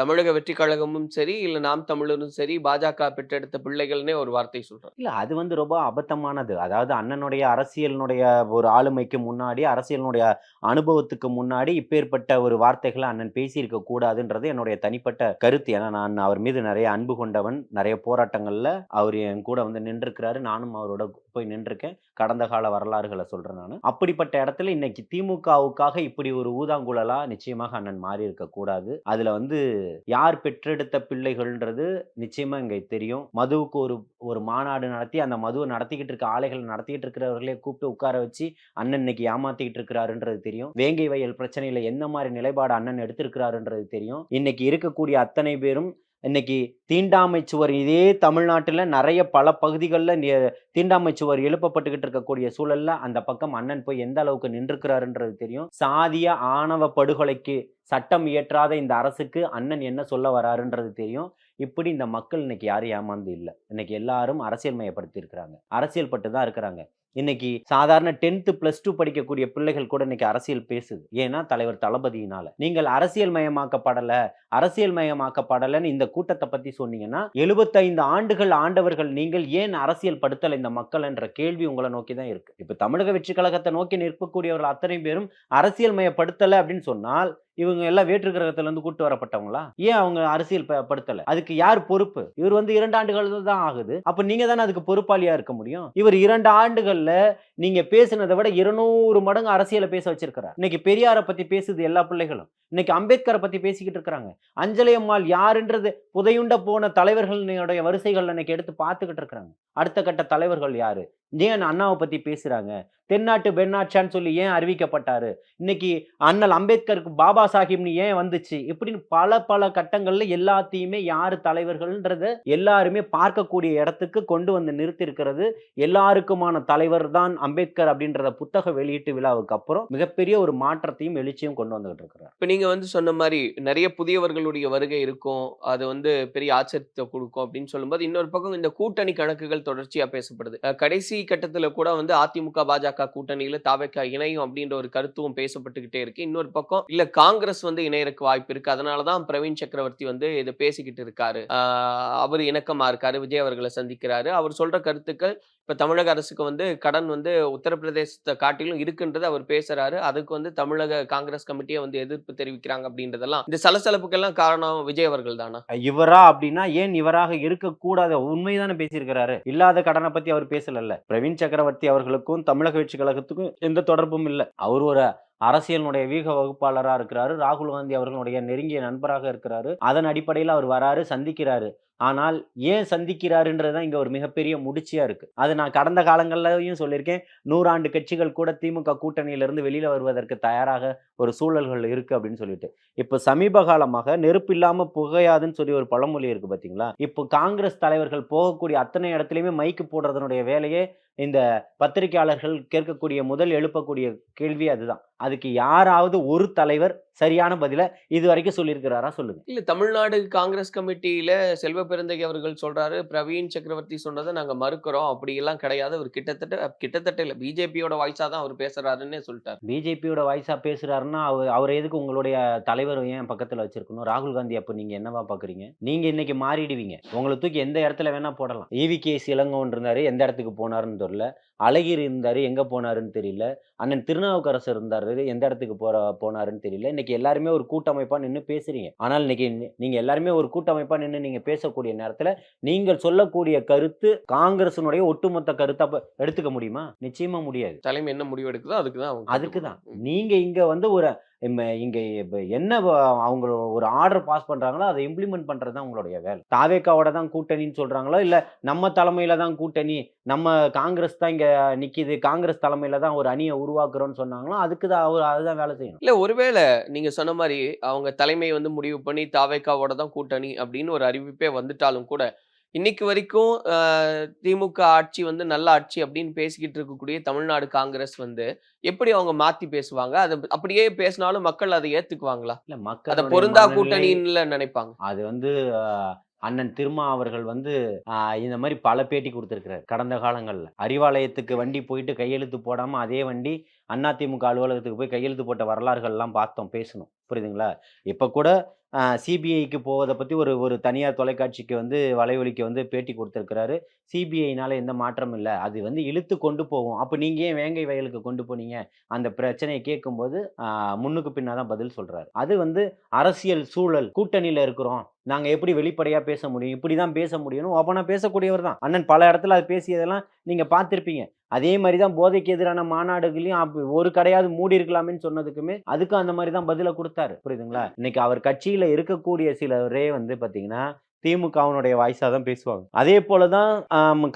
தமிழக வெற்றி கழகமும் சரி இல்ல நாம் தமிழரும் சரி பாஜக பெற்றெடுத்த பிள்ளைகள்னே ஒரு வார்த்தை சொல்றாங்க இல்ல அது வந்து ரொம்ப அபத்தமானது. அதாவது அண்ணனுடைய அரசியலினுடைய ஒரு ஆளுமைக்கு முன்னாடி அரசியலினுடைய அனுபவத்துக்கு முன்னாடி இப்பேற்பட்ட ஒரு வார்த்தைகளை அண்ணன் பேசியிருக்க கூடாதுன்றது என்னுடைய தனிப்பட்ட கருத்து. ஏன்னா நான் அவர் மீது நிறைய அன்பு கொண்டவன். நிறைய போராட்டங்களில் அவர் என் கூட வந்து நின்றுருக்கிறாரு. நானும் அவரோட போய் நின்றுருக்கேன். கடந்த கால வரலாறுகளை சொல்கிறேன் நான். அப்படிப்பட்ட இடத்துல இன்னைக்கு திமுகவுக்காக இப்படி ஒரு ஊதாங்குழலாக நிச்சயமாக அண்ணன் மாறி இருக்கக்கூடாது அதில் வந்து யார் பெற்றெடுத்த பிள்ளைகள்ன்றது நிச்சயமாக இங்கே தெரியும். மதுவுக்கு ஒரு ஒரு மாநாடு நடத்தி அந்த மதுவை நடத்திக்கிட்டு இருக்க ஆலைகள் நடத்திக்கிட்டு இருக்கிறவர்களே கூப்பிட்டு உட்கார வச்சு அண்ணன் இன்னைக்கு ஏமாத்திக்கிட்டு இருக்கிறாருன்றது தெரியும். வேங்கை வயல் பிரச்சனையில் எந்த மாதிரி நிலைப்பாடு அண்ணன் எடுத்திருக்கிறாருன்றது தெரியும். இன்னைக்கு இருக்கக்கூடிய அத்தனை பேரும் இன்னைக்கு தீண்டாமை சுவர் இதே தமிழ்நாட்டில் நிறைய பல பகுதிகளில் தீண்டாமை சுவர் எழுப்பப்பட்டுக்கிட்டு இருக்கக்கூடிய சூழல்ல அந்த பக்கம் அண்ணன் போய் எந்த அளவுக்கு நின்றுக்கிறாருன்றது தெரியும். சாதிய ஆணவ படுகொலைக்கு சட்டம் இயற்றாத இந்த அரசுக்கு அண்ணன் என்ன சொல்ல வராருன்றது தெரியும். இப்படி இந்த மக்கள் இன்னைக்கு யாரும் ஏமாந்து இல்லை. இன்னைக்கு எல்லாரும் அரசியல் மயப்படுத்தி இருக்கிறாங்க அரசியல் பட்டு தான் இருக்கிறாங்க. இன்னைக்கு சாதாரண டென்த்து பிளஸ் டூ படிக்கக்கூடிய பிள்ளைகள் கூட இன்னைக்கு அரசியல் பேசுது. ஏன்னா தலைவர் தளபதியினால. நீங்கள் அரசியல் மயமாக்கப்படல அரசியல் மயமாக்கப்படலைன்னு இந்த கூட்டத்தை பத்தி சொன்னீங்கன்னா எழுபத்தைந்து ஆண்டுகள் ஆண்டவர்கள் நீங்கள் ஏன் அரசியல் படுத்தலை இந்த மக்கள் என்ற கேள்வி உங்களை நோக்கி தான் இருக்கு. இப்ப தமிழக வெற்றி கழகத்தை நோக்கி நிற்கக்கூடியவர்கள் அத்தனை பேரும் அரசியல் மயப்படுத்தலை அப்படின்னு சொன்னால் இவங்க எல்லாம் வேற்று கிரகத்துல இருந்து கூட்டு வரப்பட்டவங்களா? ஏன் அவங்க அரசியல் படுத்தல? அதுக்கு யார் பொறுப்பு? இவர் வந்து இரண்டு ஆண்டுகள் தான் ஆகுது. அப்ப நீங்க தானே அதுக்கு பொறுப்பாளியா இருக்க முடியும்? இவர் இரண்டு ஆண்டுகள் ஆண்டுகள்ல நீங்க பேசுனதை விட இருநூறு மடங்கு அரசியலை பேச வச்சிருக்கிறார். இன்னைக்கு பெரியாரை பத்தி பேசுது எல்லா பிள்ளைகளும். இன்னைக்கு அம்பேத்கரை பத்தி பேசிக்கிட்டு இருக்கிறாங்க. அஞ்சலி அம்மாள் யாருன்றது புதையுண்ட போன தலைவர்களுடைய வரிசைகள் இன்னைக்கு எடுத்து பார்த்துக்கிட்டு இருக்கிறாங்க. அடுத்த கட்ட தலைவர்கள் யாரு? ஏன் அண்ணாவை பத்தி பேசுறாங்க? தென்னாட்டு பெண்ணாட்சான்னு சொல்லி ஏன் அறிவிக்கப்பட்டாரு? இன்னைக்கு அண்ணல் அம்பேத்கருக்கு பாபா சாஹிப்னு ஏன் வந்துச்சு? இப்படின்னு பல பல கட்டங்கள்ல எல்லாத்தையுமே யார் தலைவர்கள்ன்றத எல்லாருமே பார்க்கக்கூடிய இடத்துக்கு கொண்டு வந்து நிறுத்திருக்கிறது எல்லாருக்குமான தலைவர் தான் அம்பேத்கர் அப்படின்றத புத்தக வெளியீட்டு விழாவுக்கு அப்புறம் மிகப்பெரிய ஒரு மாற்றத்தையும் எழுச்சியும் கொண்டு வந்துகிட்டு இருக்கிறார். இப்ப நீங்கள் வந்து சொன்ன மாதிரி நிறைய புதியவர்களுடைய வருகை இருக்கும். அது வந்து பெரிய ஆச்சரியத்தை கொடுக்கும் அப்படின்னு சொல்லும்போது இன்னொரு பக்கம் இந்த கூட்டணி கணக்குகள் தொடர்ச்சியாக பேசப்படுது. கடைசி கட்டத்தில் கூட வந்து அதிமுக பாஜக கூட்டணியில் தாவேக்கா இணையும் அப்படின்ற ஒரு கருத்தும் பேசப்பட்டுக்கிட்டே இருக்கு. இன்னொரு பக்கம் இல்லை காங்கிரஸ் வந்து இணையறக்கு வாய்ப்பு இருக்கு. அதனாலதான் பிரவீன் சக்கரவர்த்தி வந்து இதை பேசிக்கிட்டு இருக்காரு. அவர் இணக்கமாக இருக்காரு. விஜய் அவர்களை சந்திக்கிறாரு. அவர் சொல்ற கருத்துக்கள் இப்போ தமிழக அரசுக்கு வந்து கடன் வந்து உத்தரப்பிரதேசத்தை காட்டிலும் இருக்குன்றது அவர் பேசுறாரு. அதுக்கு வந்து தமிழக காங்கிரஸ் கமிட்டியை வந்து எதிர்ப்பு தெரிவிக்கிறாங்க அப்படின்றதெல்லாம். இந்த சலசலப்புக்கெல்லாம் காரணம் விஜய் அவர்கள் தானா? இவரா அப்படின்னா ஏன் இவராக இருக்கக்கூடாத? உண்மைதானே பேசியிருக்கிறாரு. இல்லாத கடனை பத்தி அவர் பேசலல்ல. பிரவீன் சக்கரவர்த்தி அவர்களுக்கும் தமிழக வெற்றி கழகத்துக்கும் எந்த தொடர்பும் இல்லை. அவர் ஒரு அரசியலினுடைய வீக வகுப்பாளராக இருக்கிறாரு. ராகுல் காந்தி அவர்களுடைய நெருங்கிய நண்பராக இருக்கிறாரு. அதன் அடிப்படையில் அவர் வராரு சந்திக்கிறாரு. ஆனால் ஏன் சந்திக்கிறாருன்றது தான் இங்க ஒரு மிகப்பெரிய முடிச்சியா இருக்கு. அது நான் கடந்த காலங்கள்லயும் சொல்லியிருக்கேன். நூறாண்டு கட்சிகள் கூட திமுக கூட்டணியிலிருந்து வெளியில வருவதற்கு தயாராக ஒரு சூழல்கள் இருக்கு அப்படின்னு சொல்லிட்டு. இப்போ சமீப காலமாக நெருப்பு இல்லாம புகையாதுன்னு சொல்லி ஒரு பழமொழி இருக்கு பாத்தீங்களா? இப்போ காங்கிரஸ் தலைவர்கள் போகக்கூடிய அத்தனை இடத்துலையுமே மைக்கு போடுறதனுடைய வேலையே இந்த பத்திரிகையாளர்கள் கேட்கக்கூடிய முதல் எழுப்பக்கூடிய கேள்வி அதுதான். அதுக்கு யாராவது ஒரு தலைவர் சரியான பதில இது வரைக்கும் சொல்லியிருக்கிறாரா சொல்லுங்க. இல்ல தமிழ்நாடு காங்கிரஸ் கமிட்டியில செல்வ பெருந்தகை அவர்கள் சொல்றாரு பிரவீன் சக்கரவர்த்தி சொன்னதை நாங்க மறுக்கிறோம் அப்படி எல்லாம் கிடையாது. அவர் கிட்டத்தட்ட கிட்டத்தட்ட இல்ல பிஜேபியோட வாய்ஸா தான் அவர் பேசுறாருன்னே சொல்லிட்டாரு. பிஜேபியோட வாய்ஸா பேசுறாருன்னா அவர் அவர் எதுக்கு உங்களுடைய தலைவர் ஏன் பக்கத்துல வச்சிருக்கணும்? ராகுல் காந்தி அப்போ நீங்க என்னவா பாக்குறீங்க? நீங்க இன்னைக்கு மாறிடுவீங்க. உங்களை தூக்கி எந்த இடத்துல வேணா போடலாம். ஈவி கேஸ் இளங்கோன் இருந்தாரு எந்த இடத்துக்கு போனாருன்னு தெரியல. அழகிரி இருந்தாரு எங்க போனாருன்னு தெரியல. அண்ணன் திருநாவுக்கரசர் இருந்தாரு எந்த இடத்துக்கு போற போனாருன்னு தெரியல. இன்னைக்கு எல்லாருமே ஒரு கூட்டமைப்பா நின்று பேசுறீங்க. ஆனால் இன்னைக்கு நீ- நீங்க எல்லாருமே ஒரு கூட்டமைப்பா நின்று நீங்க பேசக்கூடிய நேரத்துல நீங்கள் சொல்லக்கூடிய கருத்து காங்கிரசினுடைய ஒட்டுமொத்த கருத்தை எடுத்துக்க முடியுமா? நிச்சயமா முடியாது. தலைமை என்ன முடிவு எடுக்குதோ அதுக்கு தான் அதுக்கு தான் கட்டுப்படணும். நீங்க இங்க வந்து ஒரு இங்கே இப்போ என்ன அவங்க ஒரு ஆர்டர் பாஸ் பண்ணுறாங்களோ அதை இம்ப்ளிமெண்ட் பண்ணுறது தான் உங்களுடைய வேலை. தாவேக்காவோட தான் கூட்டணின்னு சொல்கிறாங்களோ இல்லை நம்ம தலைமையில் தான் கூட்டணி நம்ம காங்கிரஸ் தான் இங்கே நிற்கிது காங்கிரஸ் தலைமையில் தான் ஒரு அணியை உருவாக்குறோன்னு சொன்னாங்களோ அதுக்கு தான் அவர் அதுதான் வேலை செய்யணும். இல்லை ஒருவேளை நீங்கள் சொன்ன மாதிரி அவங்க தலைமை வந்து முடிவு பண்ணி தாவேக்காவோட தான் கூட்டணி அப்படின்னு ஒரு அறிவிப்பே வந்துட்டாலும் கூட இன்னைக்கு வரைக்கும் ஆஹ், திமுக ஆட்சி வந்து நல்ல ஆட்சி அப்படின்னு பேசிக்கிட்டு இருக்கக்கூடிய தமிழ்நாடு காங்கிரஸ் வந்து எப்படி அவங்க மாத்தி பேசுவாங்க? அது அப்படியே பேசினாலும் மக்கள் அதை ஏத்துக்குவாங்களா? இல்ல அத மக்கள் பொருந்தா கூட்டணின்னு நினைப்பாங்க. அது வந்து அண்ணன் திருமா அவர்கள் வந்து இந்த மாதிரி பல பேட்டி கொடுத்துருக்கிறார். கடந்த காலங்களில். அறிவாலயத்துக்கு வண்டி போயிட்டு கையெழுத்து போடாமல் அதே வண்டி அதிமுக அலுவலகத்துக்கு போய் கையெழுத்து போட்ட வரலாறுகள்லாம் பார்த்தோம் பேசணும் புரியுதுங்களா? இப்போ கூட சிபிஐக்கு போவதை பற்றி ஒரு ஒரு தனியார் தொலைக்காட்சிக்கு வந்து வலைவலிக்கு வந்து பேட்டி கொடுத்துருக்கிறாரு. சிபிஐனால எந்த மாற்றமும் இல்லை. அது வந்து இழுத்து கொண்டு போகும். அப்போ நீங்கள் ஏன் வேங்கை வயலுக்கு கொண்டு போனீங்க? அந்த பிரச்சனையை கேட்கும்போது முன்னுக்கு பின்னாதான் பதில் சொல்கிறாரு அது வந்து அரசியல் சூழல். கூட்டணியில் இருக்கிறோம். நாங்கள் எப்படி வெளிப்படையாக பேச முடியும்? இப்படி தான் பேச முடியும்னு ஓப்பனாக பேசக்கூடியவர் தான். அண்ணன் பல இடத்துல அது பேசியதெல்லாம் நீங்கள் பார்த்துருப்பீங்க. அதே மாதிரி தான் போதைக்கு எதிரான மாநாடுகளையும் ஒரு கடையாவது மூடி இருக்கலாமேன்னு சொன்னதுக்குமே அதுக்கும் அந்த மாதிரி தான் பதிலை கொடுத்தாரு. புரியுதுங்களா? இன்னைக்கு அவர் கட்சியில் இருக்கக்கூடிய சிலரே வந்து பார்த்தீங்கன்னா திமுகவினுடைய வாய்ஸாக தான் பேசுவாங்க. அதே போல தான்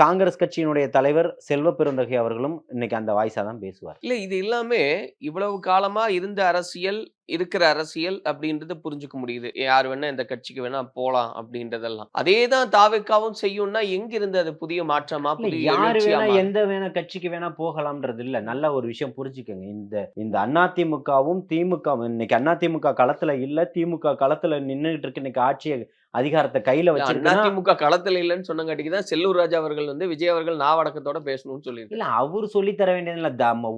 காங்கிரஸ் கட்சியினுடைய தலைவர் செல்வ பெருந்தகை அவர்களும் இன்னைக்கு அந்த வாய்ஸாக தான் பேசுவார். இல்ல இது எல்லாமே இவ்வளவு காலமா இருந்த அரசியல் இருக்கிற அரசியல் அப்படின்றத புரிஞ்சுக்க முடியுது. யார் வேணா இந்த கட்சிக்கு வேணா போலாம் அப்படின்றதெல்லாம். அதே தான் தாவேக்காவும் செய்யும்னா எங்க இருந்து அது புதிய மாற்றமா யாரு வேணா? எந்த வேணா கட்சிக்கு வேணா போகலாம்ன்றது இல்ல. நல்ல ஒரு விஷயம் புரிஞ்சுக்கங்க. இந்த இந்த அதிமுகவும் திமுக இன்னைக்கு அதிமுக களத்துல இல்ல திமுக களத்துல நின்னுகிட்டு இருக்கு இன்னைக்கு ஆட்சி அதிகாரத்தை கையில வச்சிருக்கா அதிமுக களத்துல இல்லைன்னு சொன்னங்காட்டிக்கு தான் செல்லூர் ராஜா அவர்கள் வந்து விஜய் அவர்கள் நாவடக்கத்தோட பேசணும்னு சொல்லியிருக்காரு. இல்ல அவரு சொல்லி தர வேண்டியது இல்ல.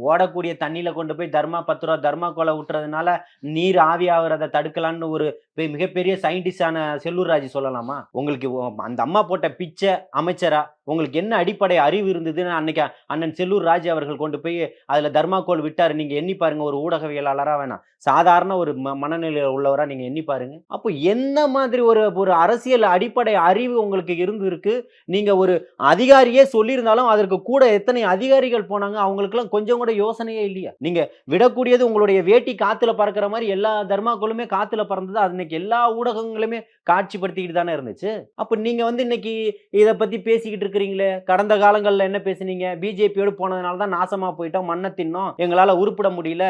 ஓடக்கூடிய தண்ணியில கொண்டு போய் தர்மா பத்து ரூபா தர்மா கோலை விட்டுறதுனால நீர் ஆவியாகிறத தடுக்கலாம்னு ஒரு மிகப்பெரிய சயின்டிஸ்டான செல்லூர் ராஜ் சொல்லலாமா? உங்களுக்கு அந்த அம்மா போட்ட பிச்சை அமைச்சரா? உங்களுக்கு என்ன அடிப்படை அறிவு இருந்ததுன்னு அன்னைக்கு அண்ணன் செல்லூர் ராஜ் அவர்கள் கொண்டு போய் அதில் தர்மாக்கோல் விட்டார். நீங்கள் எண்ணி பாருங்க ஒரு ஊடகவியலாளராக வேணாம் சாதாரண ஒரு ம மனநிலையில் உள்ளவராக நீங்கள் எண்ணி பாருங்க. அப்போ என்ன மாதிரி ஒரு ஒரு அரசியல் அடிப்படை அறிவு உங்களுக்கு இருந்திருக்கு? நீங்கள் ஒரு அதிகாரியே சொல்லியிருந்தாலும் அதற்கு கூட எத்தனை அதிகாரிகள் போனாங்க? அவங்களுக்குலாம் கொஞ்சம் கூட யோசனையே இல்லையா? நீங்கள் விடக்கூடியது உங்களுடைய வேட்டி காற்றுல பறக்கிற மாதிரி எல்லா தர்மாக்களுமே காற்றுல பறந்தது? அது இன்னைக்கு எல்லா ஊடகங்களுமே காட்சிப்படுத்திக்கிட்டு தானே இருந்துச்சு. அப்போ நீங்கள் வந்து இன்னைக்கு இதை பற்றி பேசிக்கிட்டு இருக்கிறீங்களே? கடந்த காலங்களில் என்ன பேசுனீங்க? பிஜேபியோடு போனதுனால தான் நாசமாக போயிட்டோம் மண்ணை தின்னோம். எங்களால் உருப்பிட முடியல.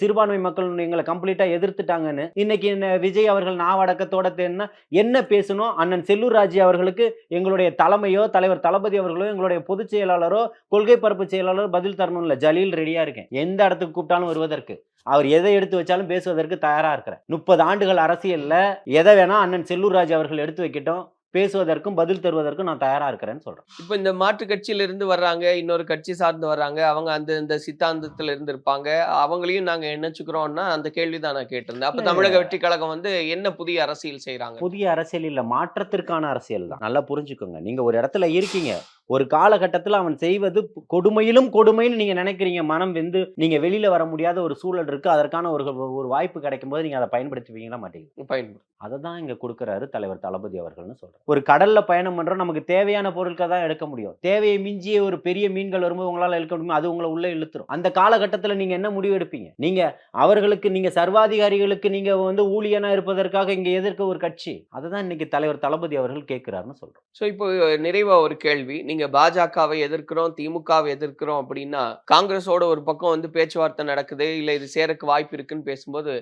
சிறுபான்மை மக்கள் எங்களை கம்ப்ளீட்டாக எதிர்த்துட்டாங்கன்னு. இன்னைக்கு என்ன விஜய் அவர்கள் நாவடக்கத்தோட தேன்னா என்ன பேசணும்? அண்ணன் செல்லூர் ராஜி அவர்களுக்கு எங்களுடைய தலைமையோ தலைவர் தளபதி அவர்களோ எங்களுடைய பொதுச் செயலாளரோ கொள்கை பரப்பு செயலாளரோ பதில் தரணும் ஜலீல் ரெடியாக இருக்கேன். எந்த இடத்துக்கு கூப்பிட்டாலும் வருவதற்கு. அவர் எதை எடுத்து வச்சாலும் பேசுவதற்கு தயாராக இருக்கிறேன். முப்பது ஆண்டுகள் அரசியலில் எதை வேணால் அண்ணன் செல்லூர் ராஜ் அவர்கள் எடுத்து வைக்கட்டும். பேசுவதற்கும் பதில் தருவதற்கும் நான் தயாரா இருக்கிறேன்னு சொல்றேன். இப்போ இந்த மாற்று கட்சியில இருந்து வர்றாங்க இன்னொரு கட்சி சார்ந்து வர்றாங்க அவங்க அந்த இந்த சித்தாந்தத்துல இருந்து இருப்பாங்க அவங்களையும் நாங்க நினைச்சுக்கிறோம்னா அந்த கேள்வி தான் நான் கேட்டிருந்தேன். அப்ப. தமிழக வெற்றி கழகம் வந்து என்ன புதிய அரசியல் செய்யறாங்க புதிய அரசியல் இல்ல மாற்றத்திற்கான அரசியல் தான். நல்லா புரிஞ்சுக்கோங்க. நீங்க ஒரு இடத்துல இருக்கீங்க ஒரு காலகட்டத்தில் அவன் செய்வது கொடுமையிலும் கொடுமைன்னு நீங்க நினைக்கிறீங்க. மனம் வெந்து நீங்க வெளியில வர முடியாத ஒரு சூழல் இருக்கு. அதற்கான ஒரு ஒரு வாய்ப்பு கிடைக்கும் போது நீங்க அதை பயன்படுத்துவீங்களா மாட்டீங்க? பயன்படும் அதை தான் இங்க கொடுக்குறாரு தலைவர் தளபதி அவர்கள்னு சொல்றேன் ஒரு கடல்ல பயணம் பண்றோம். நமக்கு தேவையான பொருட்களை தான் எடுக்க முடியும். தேவையை மிஞ்சிய ஒரு பெரிய மீன்கள் வரும்போது உங்களால இழுக்க முடியுமா? அது உங்களை உள்ள இழுத்துரும். அந்த காலகட்டத்தில் நீங்க என்ன முடிவு எடுப்பீங்க? நீங்க அவர்களுக்கு நீங்க சர்வாதிகாரிகளுக்கு நீங்க வந்து ஊழியனா இருப்பதற்காக இங்க எதிர்க்க ஒரு கட்சி. அதை தான் இன்னைக்கு தலைவர் தளபதி அவர்கள் கேட்கிறாருன்னு சொல்றோம். ஸோ இப்போ நிறைவா ஒரு கேள்வி. நீங்க பாஜகவை எதிர்க்கிறோம் திமுகவை எதிர்க்கிறோம் அப்படின்னா காங்கிரஸோட ஒரு பக்கம் வந்து பேச்சுவார்த்தை நடக்குது இல்ல இது சேரக்கு வாய்ப்பு இருக்குன்னு பேசும்போது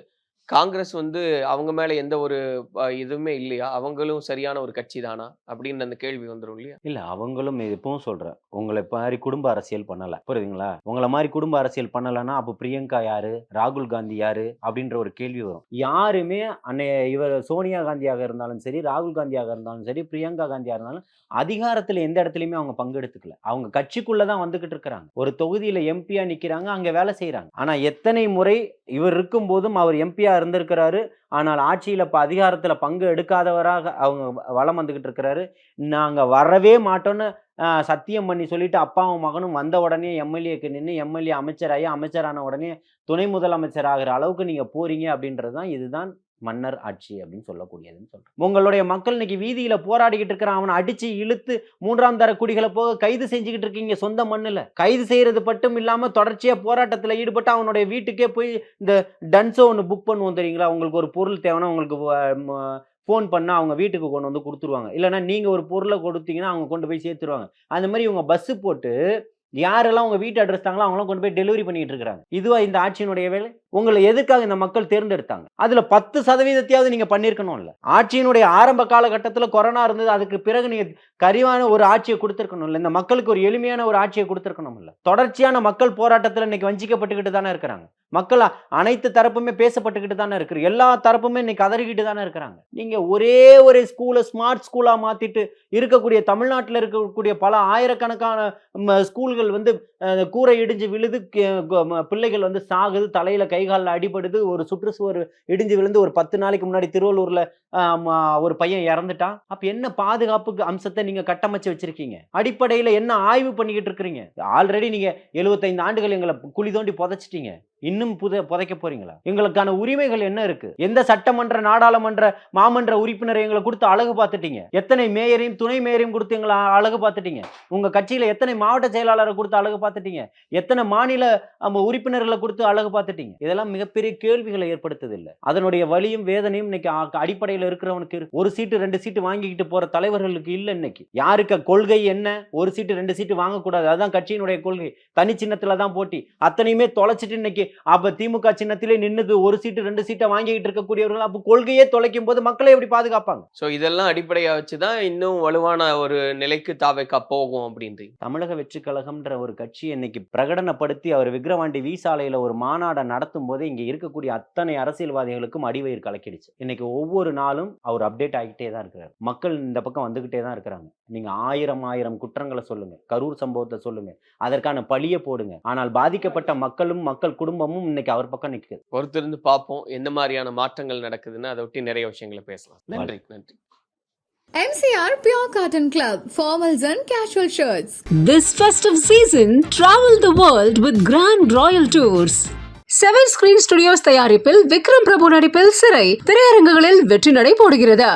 காங்கிரஸ் வந்து அவங்க மேல எந்த ஒரு இதுவுமே இல்லையா? அவங்களும் சரியான ஒரு கட்சி தானா? அப்படின்னு அந்த கேள்வி வந்துடும் இல்லையா? இல்ல அவங்களும் எப்பவும் சொல்றேன். உங்களை மாதிரி குடும்ப அரசியல் பண்ணல. புரியுதுங்களா? உங்களை மாதிரி குடும்ப அரசியல் பண்ணலைன்னா அப்போ பிரியங்கா யாரு? ராகுல் காந்தி யாரு? அப்படின்ற ஒரு கேள்வி வரும். யாருமே அன்னை இவர் சோனியா காந்தியாக இருந்தாலும் சரி ராகுல் காந்தியாக இருந்தாலும் சரி பிரியங்கா காந்தியாக இருந்தாலும் அதிகாரத்தில் எந்த இடத்துலையுமே அவங்க பங்கெடுத்துக்கல. அவங்க கட்சிக்குள்ள தான் வந்துகிட்டு இருக்கிறாங்க. ஒரு தொகுதியில எம்பியா நிக்கிறாங்க அங்க வேலை செய்கிறாங்க ஆனா எத்தனை முறை இவர் இருக்கும் போதும் அவர் எம்பியா இருந்திருக்கிறாரு. ஆனால் ஆட்சியில் இப்போ அதிகாரத்தில் பங்கு எடுக்காதவராக அவங்க வளம் வந்துக்கிட்டு இருக்கிறாரு. நாங்கள் வரவே மாட்டோன்னு சத்தியம் பண்ணி சொல்லிட்டு அப்பாவும் மகனும் வந்த உடனே எம்எல்ஏக்கு நின்று எம்எல்ஏ அமைச்சராகி அமைச்சரான உடனே துணை முதலமைச்சர் ஆகிற அளவுக்கு நீங்கள் போறீங்க அப்படின்றது தான் இதுதான் மன்னர் ஆட்சி அப்படின்னு சொல்லக்கூடியதுன்னு சொல்றேன் உங்களுடைய மக்கள் இன்னைக்கு வீதியில போராடிக்கிட்டு இருக்கிறான். அவனை அடிச்சு இழுத்து மூன்றாம் தர குடிகளை போக கைது செஞ்சுக்கிட்டு இருக்கீங்க சொந்த மண்ணில். கைது செய்யறது மட்டும் இல்லாம தொடர்ச்சியா போராட்டத்தில் ஈடுபட்டு அவனுடைய வீட்டுக்கே போய் இந்த டன்ஸோ ஒன்று புக் பண்ணுவோம் தெரியுங்களா? உங்களுக்கு ஒரு பொருள் தேவைன்னா உங்களுக்கு ஃபோன் பண்ணால் அவங்க வீட்டுக்கு கொண்டு வந்து கொடுத்துருவாங்க. இல்லைன்னா நீங்கள் ஒரு பொருளை கொடுத்தீங்கன்னா அவங்க கொண்டு போய் சேர்த்துருவாங்க. அந்த மாதிரி இவங்க பஸ்ஸு போட்டு யாரெல்லாம் உங்கள் வீட்டு அட்ரஸ் தாங்களோ அவங்களாம் கொண்டு போய் டெலிவரி பண்ணிகிட்டு இருக்கிறாங்க. இதுவா இந்த ஆட்சியினுடைய வேலை? உங்களை எதுக்காக இந்த மக்கள் தேர்ந்தெடுத்தாங்க? அதுல பத்து சதவீதத்தையாவது நீங்க பண்ணிருக்கணும்ல ஆட்சியினுடைய ஆரம்ப காலகட்டத்தில் கொரோனா இருந்தது அதுக்கு பிறகு நீங்க கரிவான ஒரு ஆட்சியை கொடுத்துருக்கணும்ல. இந்த மக்களுக்கு ஒரு எளிமையான ஒரு ஆட்சியை கொடுத்துருக்கணும்ல. தொடர்ச்சியான மக்கள் போராட்டத்தில் இன்னைக்கு வஞ்சிக்கப்பட்டுக்கிட்டு தானே இருக்கிறாங்க. மக்கள் அனைத்து தரப்புமே பேசப்பட்டுக்கிட்டு தானே இருக்கு எல்லா தரப்புமே இன்னைக்கு கதறிக்கிட்டு தானே இருக்கிறாங்க. நீங்க ஒரே ஒரு ஸ்கூலை ஸ்மார்ட் ஸ்கூலா மாத்திட்டு இருக்கக்கூடிய தமிழ்நாட்டில் இருக்கக்கூடிய பல ஆயிரக்கணக்கான ம, ஸ்கூல்கள் வந்து கூரை இடிஞ்சு விழுது பிள்ளைகள் வந்து சாகுது தலையில கை கைகாலில் அடிபடுது ஒரு சுற்றுச்சுவர் இடிஞ்சு விழுந்து ஒரு பத்து நாளைக்கு முன்னாடி திருவள்ளூரில் ஒரு பையன் இறந்துட்டான். அப்போ என்ன பாதுகாப்புக்கு அம்சத்தை நீங்கள் கட்டமைச்சு வச்சுருக்கீங்க? அடிப்படையில் என்ன ஆய்வு பண்ணிக்கிட்டு இருக்கிறீங்க? ஆல்ரெடி நீங்கள் எழுபத்தைந்து ஆண்டுகள் எங்களை குழி தோண்டி புதைச்சிட்டீங்க. இன்னும் புத புதைக்க போறீங்களா? எங்களுக்கான உரிமைகள் என்ன இருக்கு? எந்த சட்டமன்ற நாடாளுமன்ற மாமன்ற உறுப்பினர் எங்களை கொடுத்து அழகு பார்த்துட்டீங்க? எத்தனை மேயரையும் துணை மேயரையும் கொடுத்து எங்களை அழகு பார்த்துட்டீங்க? உங்க கட்சியில எத்தனை மாவட்ட செயலாளரை கொடுத்து அழகு பார்த்துட்டீங்க? எத்தனை மாநில உறுப்பினர்களை கொடுத்து அழகு பார்த்துட்டீங்க? இதெல்லாம் மிகப்பெரிய கேள்விகளை ஏற்படுத்துது இல்ல அதனுடைய வலியும் வேதனையும் இன்னைக்கு அடிப்படையில் இருக்கிறவனுக்கு இருக்கு ஒரு சீட்டு ரெண்டு சீட்டு வாங்கிக்கிட்டு போற தலைவர்களுக்கு இல்ல இன்னைக்கு. யாருக்கு கொள்கை என்ன? ஒரு சீட்டு ரெண்டு சீட்டு வாங்கக்கூடாது. அதுதான் கட்சியினுடைய கொள்கை. தனி சின்னத்துல தான் போட்டி. அத்தனையுமே தொலைச்சிட்டு இன்னைக்கு அப்ப திமுக சின்னத்திலே நின்னுது ஒரு சீட்டு ரெண்டு சீட்டை வாங்கிக்கிட்டு இருக்கக்கூடியவர்கள் அப்ப கொள்கையே தொலைக்கும் போது மக்களை எப்படி பாதுகாப்பாங்க? ஸோ இதெல்லாம் அடிப்படையா வச்சுதான் இன்னும் வலுவான ஒரு நிலைக்கு தாவைக்கா போகும் அப்படின்றீங்க தமிழக வெற்றி கழகம்ன்ற ஒரு கட்சி இன்னைக்கு பிரகடனப்படுத்தி அவர் விக்கிரவாண்டி வி சாலையில ஒரு மாநாடை நடத்தும் போது இங்க இருக்கக்கூடிய அத்தனை அரசியல்வாதிகளுக்கும் அடிவயிறு கலக்கிடுச்சு. இன்னைக்கு ஒவ்வொரு நாளும் அவர் அப்டேட் ஆகிட்டே தான் இருக்கிறார். மக்கள் இந்த பக்கம் வந்துகிட்டே தான் இருக்கிறாங்க. நீங்க ஆயிரம் ஆயிரம் குற்றங்களை சொல்லுங்க. கரூர் சம்பவத்தை சொல்லுங்க. அதற்கான பழிய போடுங்க. ஆனால் பாதிக்கப்பட்ட மக்களும் மக்கள் குடும்பமும் இன்னைக்கு அவர் பக்கம் நிற்குது பொறுத்திருந்து பார்ப்போம் எந்த மாதிரியான மாற்றங்கள் நடக்குதுன்னு அதை ஒட்டி நிறைய விஷயங்களை பேசலாம். நன்றி நன்றி. MCR Pure Cotton Club, formals and casual shirts. This festive season, travel the world with Grand Royal Tours. Seven screen studios தயாரிப்பில் விக்ரம் பிரபு நடிப்பில் சிறை திரையரங்குகளில் வெற்றி நடை போடுகிறது.